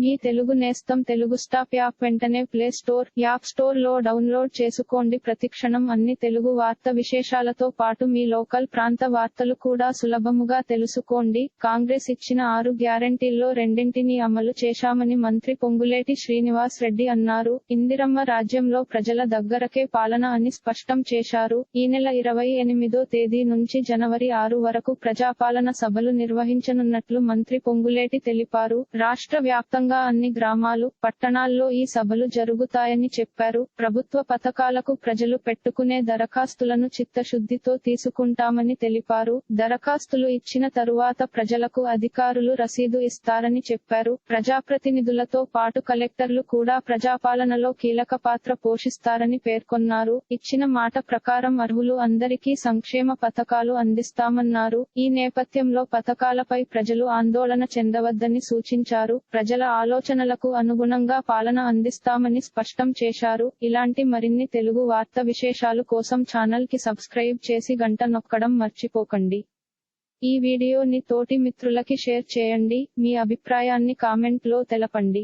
మీ తెలుగు నేస్తం Telugu stop app వెంటనే play store app స్టోర్లో డౌన్లోడ్ చేసుకోండి. ప్రతిక్షణం అన్ని తెలుగు వార్త విశేషాలతో పాటు మీ లోకల్ ప్రాంత వార్తలు కూడా సులభముగా తెలుసుకోండి. కాంగ్రెస్ ఇచ్చిన ఆరు గ్యారంటీల్లో రెండింటిని అమలు చేశామని మంత్రి పొంగులేటి శ్రీనివాస్ రెడ్డి అన్నారు. ఇందిరమ్మ రాజ్యంలో ప్రజల దగ్గరకే పాలన అని స్పష్టం చేశారు. ఈ నెల ఇరవై ఎనిమిదో తేదీ నుంచి జనవరి ఆరు వరకు ప్రజాపాలన సభలు నిర్వహించనున్నట్లు మంత్రి పొంగులేటి తెలిపారు. రాష్ట్ర వ్యాప్తంగా అన్ని గ్రామాలు పట్టణాల్లో ఈ సభలు జరుగుతాయని చెప్పారు. ప్రభుత్వ పథకాలకు ప్రజలు పెట్టుకునే దరఖాస్తులను చిత్తశుద్ధితో తీసుకుంటామని తెలిపారు. దరఖాస్తులు ఇచ్చిన తరువాత ప్రజలకు అధికారులు రసీదు ఇస్తారని చెప్పారు. ప్రజాప్రతినిధులతో పాటు కలెక్టర్లు కూడా ప్రజాపాలనలో కీలక పాత్ర పోషిస్తారని పేర్కొన్నారు. ఇచ్చిన మాట ప్రకారం అర్హులు అందరికీ సంక్షేమ పథకాలు అందిస్తామన్నారు. ఈ నేపథ్యంలో పథకాలపై ప్రజలు ఆందోళన చెందవద్దని సూచించారు. ప్రజల ఆలోచనలకు అనుగుణంగా పాలన అందిస్తామని స్పష్టం చేశారు. ఇలాంటి మరిన్ని తెలుగు వార్త విశేషాలు కోసం ఛానల్కి సబ్స్క్రైబ్ చేసి గంట నొక్కడం మర్చిపోకండి. ఈ వీడియోని తోటి మిత్రులకి షేర్ చేయండి. మీ అభిప్రాయాన్ని కామెంట్లో తెలపండి.